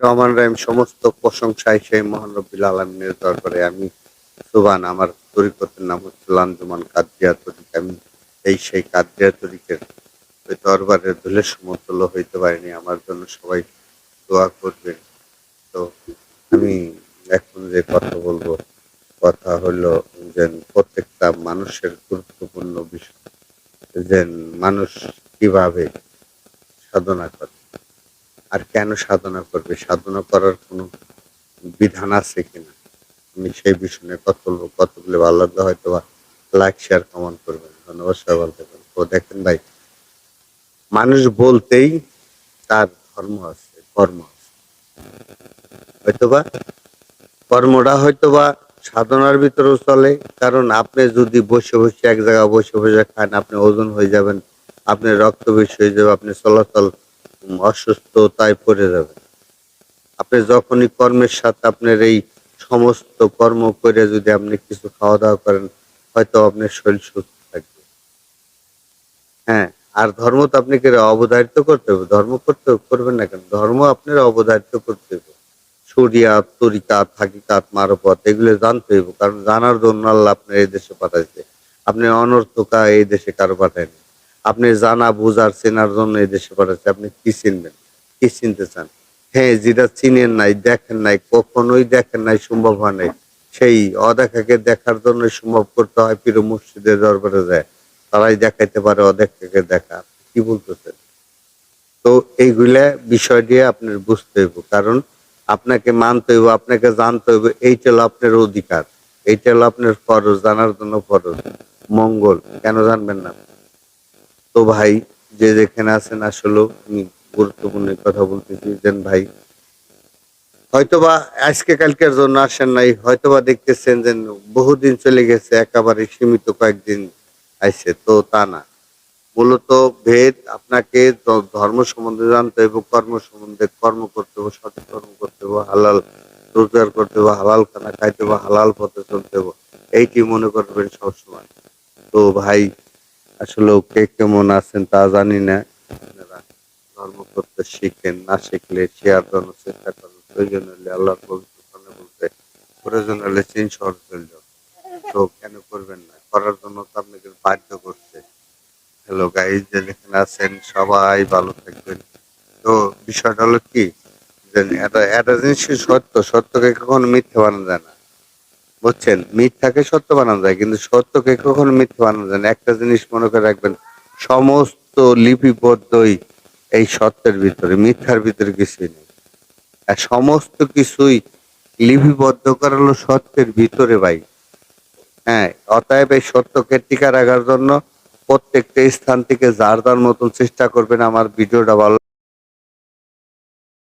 রহমান রাহিম সমস্ত প্রশংসায় সেই মহানবীল আলমিনের দরবারে আমি সুবান আমার তরিকতের নাম হচ্ছে লাঞ্জমান কাদিয়া তরিক। আমি এই সেই কাদিয়া তরিকের ওই দরবারের ধুলে সমতুল্য হইতে পারিনি। আমার জন্য সবাই দোয়া করবেন তো আমি এখন যে কথা বলব, কথা হলো যে প্রত্যেকটা মানুষের গুরুত্বপূর্ণ বিষয়। যে মানুষ কীভাবে সাধনা করে। আর কেন সাধনা করবে? সাধনা করার কোনো বিধান আছে কিনা? আমি সেই বিষয় কথা বলব কতগুলো ভালো লাগলে হয়তো বা লাইক শেয়ার কমেন্ট করবেন। ধন্যবাদ সবাই ভালো থাকবেন তো দেখেন ভাই, মানুষ বলতেই তার ধর্ম আছে, কর্ম আছে। হয়তোবা কর্মটা হয়তোবা সাধনার ভিতরেও চলে, কারণ আপনি যদি বসে বসে এক জায়গায় বসে বসে খান, আপনি ওজন হয়ে যাবেন, আপনি রক্ত বেশি হয়ে যাবে, আপনি চলাচল অসুস্থতায় পড়ে যাবেন আপনি যখনই কর্মের সাথে আপনার এই সমস্ত কর্ম করে যদি আপনি কিছু খাওয়া দাওয়া করেন, হয়তো আপনার শরীর সুস্থ থাকবে। হ্যাঁ আর ধর্ম তো আপনাকে অবধারিত করতে হবে। ধর্ম করতে করবেন না কেন? ধর্ম আপনার অবধারিত করতে হবে। শরিয়াত তরিকাত হাকিকাত মারফত এগুলো জানতে হইব কারণ জানার জন্য আল্লাহ আপনার এই দেশে পাঠাইছে। আপনি অনর্থকা এই দেশে কারও পাঠায়নি। আপনি জানা, বুঝার, চেনার জন্য এই দেশে পাঠাচ্ছে। আপনি কি চিনবেন? কি চিনতে চান? হ্যাঁ যেটা চিনেন নাই, দেখেন নাই, কখনোই দেখেন নাই, সম্ভব হয় নাই। সেই অদেখাকে দেখার জন্য সম্ভব করতে হয়, পীর মসজিদের দরবারে যায়। তারাই দেখাইতে পারে অদেখাকে দেখা। কি বলতেছেন? তো এইগুলা বিষয় দিয়ে আপনার বুঝতে হইব। কারণ আপনাকে মানতে হইব, আপনাকে জানতে হইব, এইটা হলো আপনার অধিকার। এইটা হলো আপনার ফরজ, জানার জন্য ফরজ। মঙ্গল, কেন জানবেন না? তো ভাই, যে যেখানে আছেন আসলে আমি গুরুত্বপূর্ণ কথা বলতেছি যেন ভাই, হয়তোবা আজকে কালকের জন্য আসেন নাই, হয়তোবা দেখতেছেন যে বহুদিন চলে গেছে, একেবারে সীমিত কয়েকদিন আইছে, তো তা না। মূলত ভেদ আপনাকে ধর্ম সম্বন্ধে জানতে হবে কর্ম সম্বন্ধে কর্ম করতে হবে সঠিক কর্ম করতে হবে হালাল রোজগার করতে হবে হালাল খানা খাইতে হবে হালাল পথে চলতে হবে এইটি মনে করবেন সবসময়। তো ভাই আসলে কে কেমন আছেন তা জানি না। ধর্ম করতে শিখেন, না শিখলে শেয়ার জন্য চেষ্টা করেন, প্রয়োজন হলে আল্লাহ কোরআনে বলতে, প্রয়োজন হলে চীন শহর তো কেন করবেন না? করার জন্য তো আপনাকে বাধ্য করছে। হ্যালো গাইজ যে যেখানে আছেন সবাই ভালো থাকবেন। তো বিষয়টা হলো কি? এটা একটা জিনিস সত্য, সত্যকে কখনো মিথ্যে বানানো যায় না। বুঝছেন? মিথ্যাকে সত্য বানানো যায়, কিন্তু সত্যকে কখনো মিথ্যে বানানো যায় একটা জিনিস মনে করে রাখবেন, সমস্ত লিপিবদ্ধই এই সত্যের ভিতরে, মিথ্যার ভিতরে কিছুই নেই। আর সমস্ত কিছুই লিপিবদ্ধ করা হলো সত্যের ভিতরে ভাই। হ্যাঁ অতএব এই সত্যকে টিকা রাখার জন্য প্রত্যেকটা স্থান থেকে যার যার মতন চেষ্টা করবেন আমার ভিডিওটা ভালো